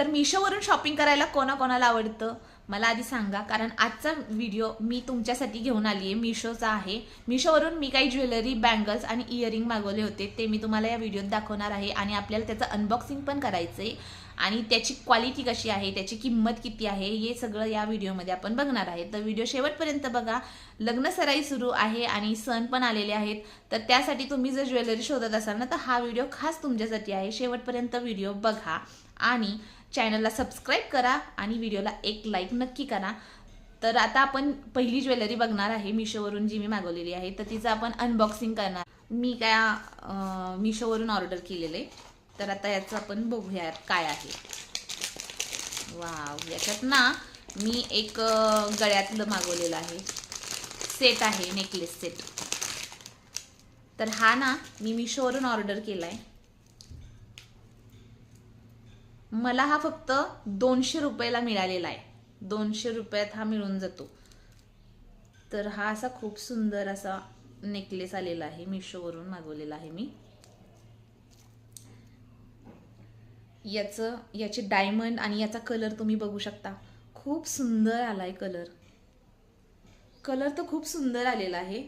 तर मिशोवरून शॉपिंग करायला कोणाकोणाला आवडतं? मला आधी सांगा कारण आजचा व्हिडिओ मी तुमच्यासाठी घेऊन आली आहे मिशोचा आहे. मिशोवरून मी काही ज्वेलरी बँगल्स आणि इयरिंग मागवले होते. ते मी तुम्हाला या व्हिडिओत दाखवणार आहे आणि आपल्याला त्याचं अनबॉक्सिंग पण करायचं आहे आणि त्याची क्वालिटी कशी आहे त्याची किंमत किती आहे हे सगळं या व्हिडिओमध्ये आपण बघणार आहे. तर व्हिडिओ शेवटपर्यंत बघा. लग्न सराई सुरू आहे आणि सण पण आलेले आहेत. तर त्यासाठी तुम्ही जर ज्वेलरी शोधत असाल ना तर हा व्हिडिओ खास तुमच्यासाठी आहे. शेवटपर्यंत व्हिडिओ बघा. आणि चॅनलला सबस्क्राईब करा आणि व्हिडिओला एक लाईक नक्की करा. तर आता आपण पहिली ज्वेलरी बघणार आहे मिशोवरून जी मी मागवलेली आहे तर तिचं आपण अनबॉक्सिंग करणार. मी काय मिशोवरून ऑर्डर केलेलं. आहे तर आता याचं आपण बघूया काय आहे. वाव याच्यात ना मी एक गळ्यातलं मागवलेलं आहे. सेट आहे नेकलेस सेट तर हा ना मी मिशोवरून ऑर्डर केला आहे मला हा फक्त दोनशे रुपयाला मिळालेला आहे. दोनशे रुपयात हा मिळून जातो. तर हा असा खूप सुंदर असा नेकलेस आलेला आहे. मिशोवरून मागवलेला आहे मी. याचं याचे डायमंड आणि याचा कलर तुम्ही बघू शकता. खूप सुंदर आलाय कलर कलर तर खूप सुंदर आलेला आहे.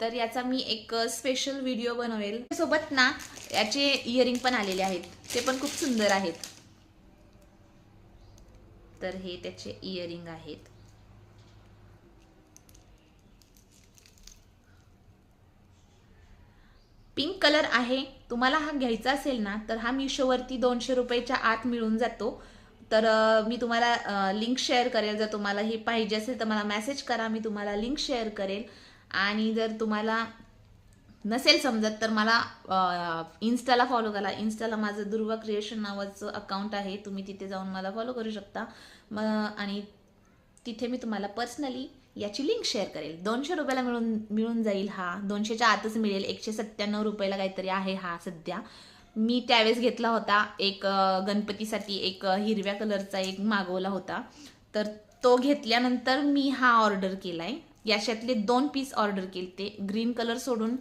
तर याचा मी एक स्पेशल व्हिडिओ बनवेल. सोबत ना याचे इयरिंग पण आलेले आहेत. ते पण खूप सुंदर आहेत. तर हे त्याचे इयरिंग आहेत. पिंक कलर आहे. तुम्हाला हा घ्यायचा असेल ना तर हा मिशोवरती दोनशे रुपयाच्या आत मिळून जातो. तर मी तुम्हाला लिंक शेअर करेल. जर तुम्हाला हे पाहिजे असेल तर मला मेसेज करा. मी तुम्हाला लिंक शेअर करेल. आणि जर तुम्हाला नसेल समजत तर मला इन्स्टाला फॉलो करा. इन्स्टाला माझं दुर्वा क्रिएशन नावाचं अकाउंट आहे. तुम्ही तिथे जाऊन मला फॉलो करू शकता. म आणि तिथे मी तुम्हाला पर्सनली याची लिंक शेअर करेल. दोनशे रुपयाला मिळून मिळून जाईल हा. दोनशेच्या आतच मिळेल. एकशे सत्त्याण्णव रुपयाला काहीतरी आहे हा सध्या. मी त्यावेळेस घेतला होता. एक गणपतीसाठी एक हिरव्या कलरचा एक मागवला होता. तर तो घेतल्यानंतर मी हा ऑर्डर केला आहे याच्यातले दोन पीस ऑर्डर केले ते ग्रीन कलर सोडून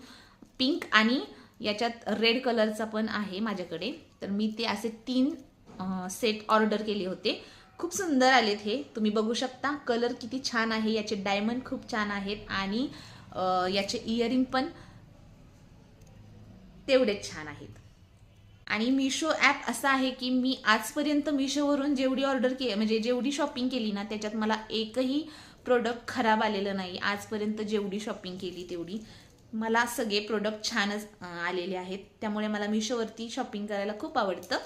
पिंक आणि याच्यात रेड कलरचा पण आहे माझ्याकडे. तर मी ते असे तीन सेट ऑर्डर केले होते. खूप सुंदर आलेत हे. तुम्ही बघू शकता. कलर किती छान आहे. याचे डायमंड खूप छान आहेत आणि याचे इयरिंग पण तेवढेच छान आहेत. आणि मिशो ॲप असं आहे की मी आजपर्यंत मिशोवरून जेवढी ऑर्डर के म्हणजे जेवढी शॉपिंग केली ना त्याच्यात मला एकही प्रोडक्ट खराब आलेलं नाही. आजपर्यंत जेवढी शॉपिंग केली तेवढी. मला सगळे प्रोडक्ट छानच आलेले आहेत. त्यामुळे मला मिशोवरती शॉपिंग करायला खूप आवडतं.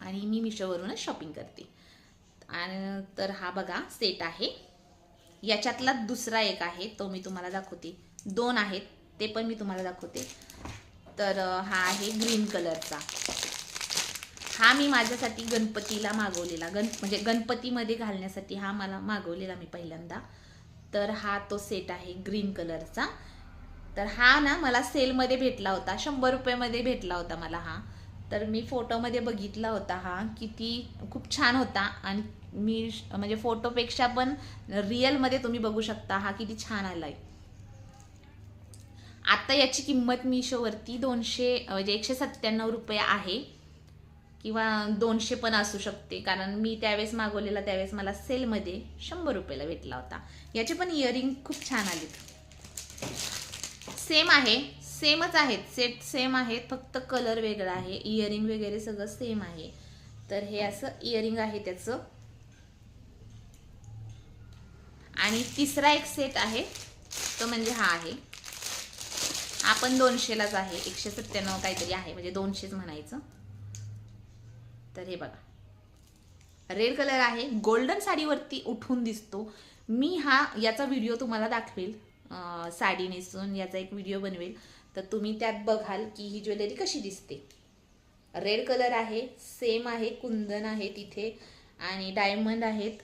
आणि मी मिशोवरूनच शॉपिंग करते. आणि तर हा बघा सेट आहे. याच्यातला दुसरा एक आहे तो मी तुम्हाला दाखवते. दोन आहेत ते पण मी तुम्हाला दाखवते. तर हा आहे ग्रीन कलरचा हा मी माझ्यासाठी गणपतीला मागवलेला. गण म्हणजे गणपतीमध्ये घालण्यासाठी हा मला मागवलेला मी पहिल्यांदा. तर हा तो सेट आहे ग्रीन कलरचा तर हा ना मला सेलमध्ये भेटला होता शंभर रुपयामध्ये भेटला होता मला हा. तर मी फोटोमध्ये बघितला होता हा किती खूप छान होता आणि मी म्हणजे फोटोपेक्षा पण रिअलमध्ये तुम्ही बघू शकता हा किती छान आलाय. आता याची किंमत मिशोवरती दोनशे म्हणजे एकशे सत्त्याण्णव रुपये आहे. किंवा दोनशे पण असू शकते कारण मी त्यावेळेस मागवलेला त्यावेळेस मला सेलमध्ये शंभर रुपयाला भेटला होता. याचे पण इयरिंग खूप छान आलेत. सेम आहे सेमच आहेत. सेट सेम आहेत फक्त कलर वेगळा आहे. इयरिंग वगैरे सगळं सेम आहे. तर हे असं इयरिंग आहे त्याचं. आणि तिसरा एक सेट आहे तो म्हणजे हा आहे. आपण दोनशेलाच आहे. एकशे सत्त्याण्णव काहीतरी आहे म्हणजे दोनशेच म्हणायचं. तर हे बघा. रेड कलर आहे. गोल्डन साडीवरती उठून दिसतो. मी हा याचा व्हिडिओ तुम्हाला दाखवेल. साडी नेसून याचा एक व्हिडिओ बनवेल. तर तुम्ही त्यात बघाल की ही ज्वेलरी कशी दिसते. रेड कलर आहे सेम आहे कुंदन आहे तिथे आणि डायमंड आहेत.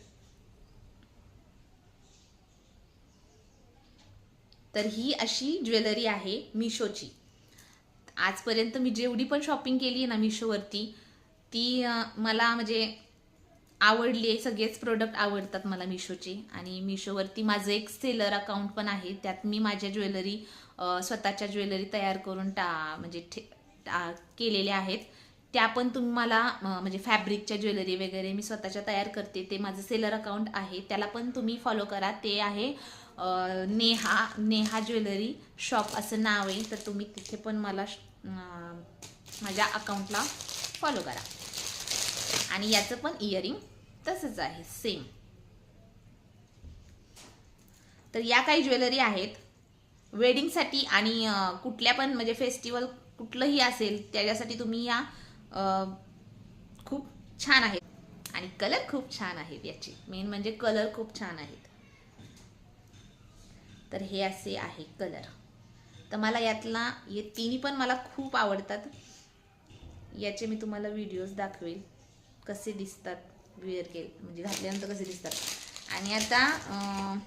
तर ही अशी ज्वेलरी आहे मिशोची. आजपर्यंत मी जेवढी पण शॉपिंग केली आहे ना मिशोवरती ती मला म्हणजे आवडली आहे सगळेच प्रोडक्ट आवडतात मला मिशोचे आणि मिशोवरती माझं एक सेलर अकाउंट पण आहे त्यात मी माझ्या ज्वेलरी स्वतःच्या ज्वेलरी तयार करून टा म्हणजे ठे केलेल्या आहेत. त्या पण तुम्ही मला म्हणजे फॅब्रिकच्या ज्वेलरी वगैरे मी स्वतःच्या तयार करते ते माझं सेलर अकाउंट आहे. त्याला पण तुम्ही फॉलो करा. ते आहे नेहा नेहा ज्वेलरी शॉप असं नाव आहे. तर तुम्ही तिथे पण मला माझ्या अकाउंटला फॉलो करा. आणि याचं पण इयरिंग तसंच आहे सेम तर या काही ज्वेलरी आहेत. वेडिंगसाठी आणि कुठल्या पण म्हणजे फेस्टिवल कुठलंही असेल त्याच्यासाठी तुम्ही या खूप छान आहेत. आणि कलर खूप छान आहेत याचे. मेन म्हणजे कलर खूप छान आहेत. तर हे असे आहे कलर तर मला यातला हे तिन्ही पण मला खूप आवडतात. याचे मी तुम्हाला व्हिडिओज दाखवेल. कसे दिसतात वेअर केल म्हणजे घातल्यानंतर कसे दिसतात. आणि आता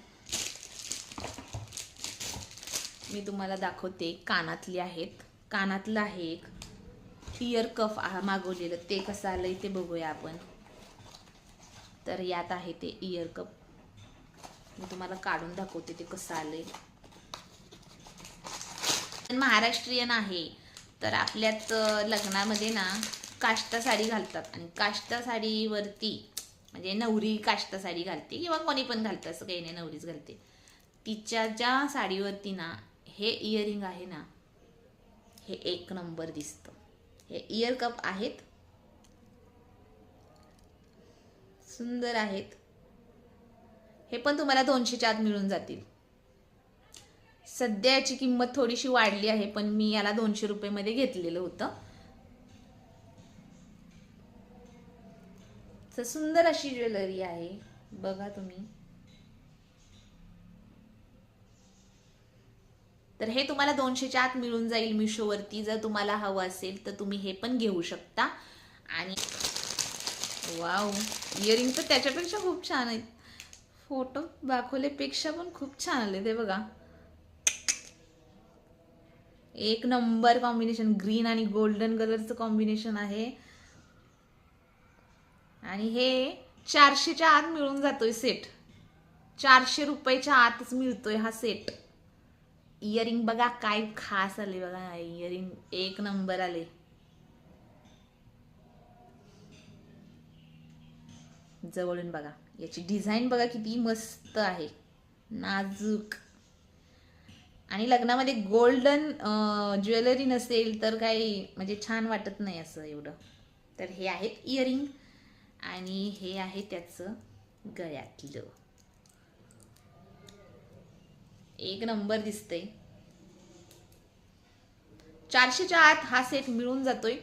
मी तुम्हाला दाखवते कानातले आहेत. कानातलं आहे एक इयर कफ मागवलेलं. ते कसं आलं ते बघूया आपण. तर यात आहे ते इयर कप मी तुम्हाला काढून दाखवते ते कसं आलंय. महाराष्ट्रीयन आहे. तर आपल्यात लग्नामध्ये ना काष्टा साडी घालतात. आणि काष्टा साडीवरती म्हणजे नवरी काष्टा साडी घालते किंवा कोणी पण घालतं असं काही नाही नवरीच घालते. तिच्या ज्या साडीवरती ना हे इयरिंग आहे ना हे एक नंबर दिसतं. हे इयर कप आहेत. सुंदर आहेत. हे पण तुम्हाला दोनशेच्या आत मिळून जातील. सध्या याची किंमत थोडीशी वाढली आहे पण मी याला दोनशे रुपयेमध्ये घेतलेलं होतं. तर सुंदर अशी ज्वेलरी आहे. बघा तुम्ही. तर हे तुम्हाला दोनशेच्या आत मिळून जाईल मिशोवरती. जर तुम्हाला हवं असेल तर तुम्ही हे पण घेऊ शकता. आणि वाव इयरिंग तर त्याच्यापेक्षा खूप छान आहेत. फोटो दाखवल्यापेक्षा पण खूप छान आले ते बघा. एक नंबर कॉम्बिनेशन ग्रीन आणि गोल्डन कलरचं कॉम्बिनेशन आहे. आणि हे चारशेच्या आत मिळून जातोय सेट चारशे रुपयाच्या आतच मिळतोय हा सेट इयरिंग बघा काय खास आले बघा इयरिंग एक नंबर आले. जवळून बघा याची डिझाईन बघा किती मस्त आहे. नाजूक. आणि लग्नामध्ये गोल्डन ज्वेलरी नसेल तर काही म्हणजे छान वाटत नाही असं एवढं. तर हे आहेत इयरिंग आणि हे आहे त्याचं गळ्यातलं. एक नंबर दिसतंय. चारशेच्या आत हा सेट मिळून जातोय.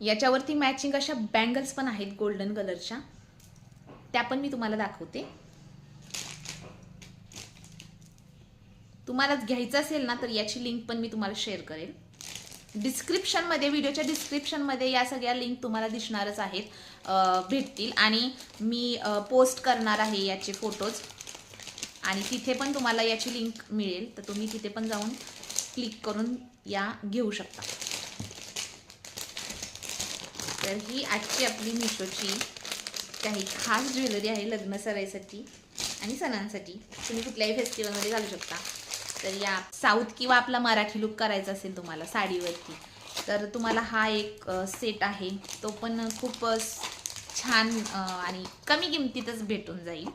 याच्यावरती मॅचिंग अशा बँगल्स पण आहेत गोल्डन कलरच्या त्या पण मी तुम्हाला दाखवते. तुम्हाला घ्यायचं असेल ना तर याची लिंक पण मी तुम्हाला शेअर करेल. डिस्क्रिप्शनमध्ये व्हिडिओच्या डिस्क्रिप्शनमध्ये या सगळ्या लिंक तुम्हाला दिसणारच आहेत. भेटतील. आणि मी पोस्ट करणार आहे याचे फोटोज आणि तिथे पण तुम्हाला याची लिंक मिळेल. तर तुम्ही तिथे पण जाऊन क्लिक करून या घेऊ शकता. तर ही आजची आपली मिशोची काही खास ज्वेलरी आहे लग्न सराईसाठी आणि सणांसाठी. तुम्ही कुठल्याही फेस्टिवलमध्ये घालू शकता. तर या साऊथ किंवा आपला मराठी लुक करायचा असेल तुम्हाला साडीवरती तर तुम्हाला हा एक सेट आहे. तो पण खूप छान आणि कमी किमतीतच भेटून जाईल.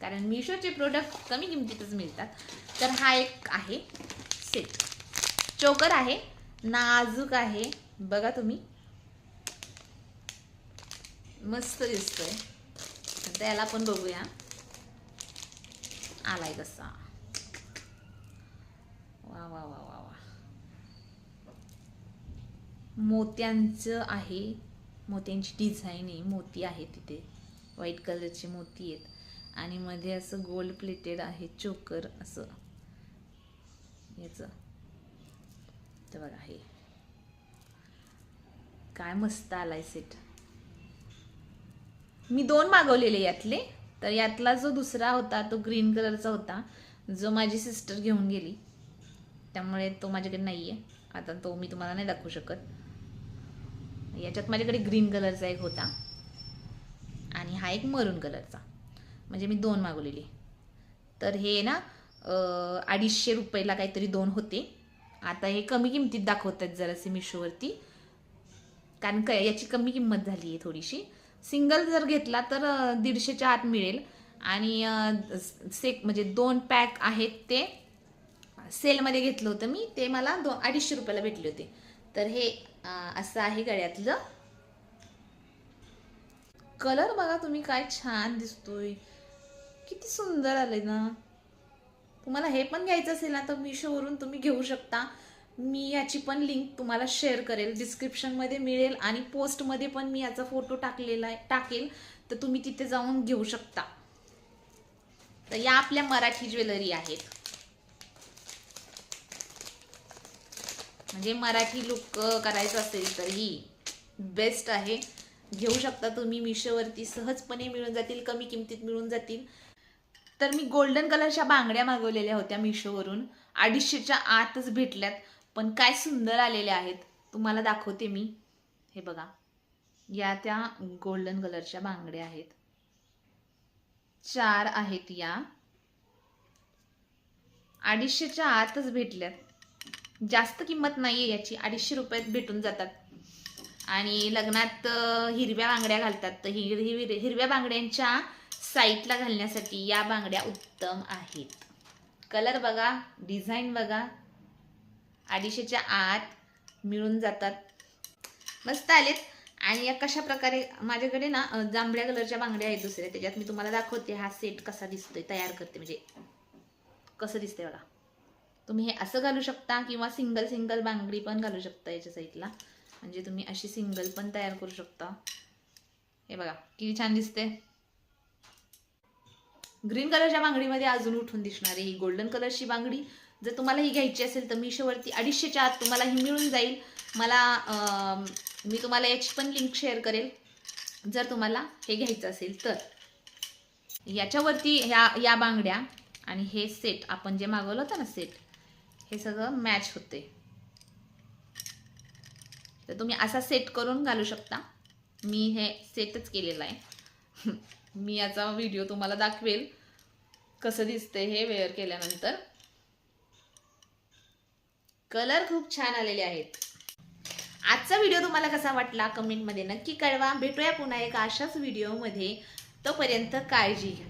कारण मिशोचे प्रोडक्ट कमी किमतीतच मिळतात. तर हा एक आहे सेट चोकर आहे नाजूक आहे. बघा तुम्ही. मस्त दिसतोय. त्याला पण बघूया. आलाय कसा वा वा वा वा वा. मोत्यांचं आहे. मोत्यांची डिझाईन आहे. मोती आहे तिथे. व्हाईट कलरचे मोती आहेत. आणि मध्ये असं गोल्ड प्लेटेड आहे चोकर असं. याचं. तर बघा हे. काय मस्त आलाय सेट मी दोन मागवलेले यातले. तर यातला जो दुसरा होता तो ग्रीन कलरचा होता. जो माझी सिस्टर घेऊन गेली. त्यामुळे तो माझ्याकडे नाही आहे आता तो मी तुम्हाला नाही दाखवू शकत. याच्यात माझ्याकडे ग्रीन कलरचा एक होता. आणि हा एक मरून कलरचा. म्हणजे मी दोन मागवलेली. तर हे ना अडीचशे रुपयाला काहीतरी दोन होते. आता हे कमी किमतीत दाखवत आहेत जरासे मिशोवरती. कारण काय याची कमी किंमत झाली आहे थोडीशी. सिंगल जर घेतला तर दीडशेच्या आत मिळेल. आणि सेक म्हणजे दोन पॅक आहेत ते. सेलमध्ये घेतलं होतं मी ते मला दो अडीचशे रुपयाला भेटले होते. तर हे असं आहे गळ्यातलं. कलर बघा तुम्ही काय छान दिसतोय. किती सुंदर आले ना. तुम्हाला हे पण घ्यायचं असेल ना तर मिशोवरून तुम्ही घेऊ शकता. मी याची पण लिंक तुम्हाला शेअर करेल. डिस्क्रिप्शनमध्ये मिळेल आणि पोस्टमध्ये पण मी याचा फोटो टाकलेला आहे टाकेल. तर तुम्ही तिथे जाऊन घेऊ शकता. तर या आपल्या मराठी ज्वेलरी आहेत. म्हणजे मराठी लुक करायचं असेल तर ही बेस्ट आहे. घेऊ शकता तुम्ही मिशोवरती सहजपणे मिळून जातील कमी किमतीत मिळून जातील. तर मी गोल्डन कलरच्या बांगड्या मागवलेल्या होत्या मिशोवरून. अडीचशेच्या आतच भेटल्यात पण काय सुंदर आलेल्या आहेत. तुम्हाला दाखवते मी. हे बघा. या त्या गोल्डन कलरच्या बांगड्या आहेत. चार आहेत या. अडीचशेच्या आतच भेटल्यात. जास्त किंमत नाही आहे याची. अडीचशे रुपयात भेटून जातात. आणि लग्नात हिरव्या बांगड्या घालतात. तर हिर हिर हिरव्या बांगड्यांच्या साईटला घालण्यासाठी या बांगड्या उत्तम आहेत. कलर बघा डिझाईन बघा. अडीचशेच्या आत मिळून जातात. मस्त आलेत. आणि या कशा प्रकारे माझ्याकडे ना जांभळ्या कलरच्या बांगड्या आहेत दुसऱ्या. त्याच्यात मी तुम्हाला दाखवते हा सेट कसा दिसतोय तयार करते. म्हणजे कसं दिसतंय बघा. तुम्ही हे असं घालू शकता किंवा सिंगल सिंगल बांगडी पण घालू शकता याच्या साईडला. म्हणजे तुम्ही अशी सिंगल पण तयार करू शकता. हे बघा किती छान दिसते ग्रीन कलरच्या बांगडीमध्ये अजून उठून दिसणारी ही गोल्डन कलरची बांगडी. जर तुम्हाला ही घ्यायची असेल तर मीशोवरती अडीचशेच्या आत तुम्हाला ही मिळून जाईल. मला मी तुम्हाला याची पण लिंक शेअर करेल. जर तुम्हाला हे घ्यायचं असेल तर. याच्यावरती ह्या या बांगड्या आणि हे सेट आपण जे मागवलं होतं ना सेट हे सगळं मॅच होते. तर तुम्ही असा सेट करून घालू शकता. मी हे सेटच केलेलं आहे. मी याचा व्हिडिओ तुम्हाला दाखवेल कसं दिसतंय हे वेअर केल्यानंतर. कलर खूप छान आलेले आहेत. आजचा व्हिडिओ तुम्हाला कसा वाटला? कमेंटमध्ये नक्की कळवा. भेटूया पुन्हा एका अशाच व्हिडिओमध्ये तोपर्यंत काळजी घ्या.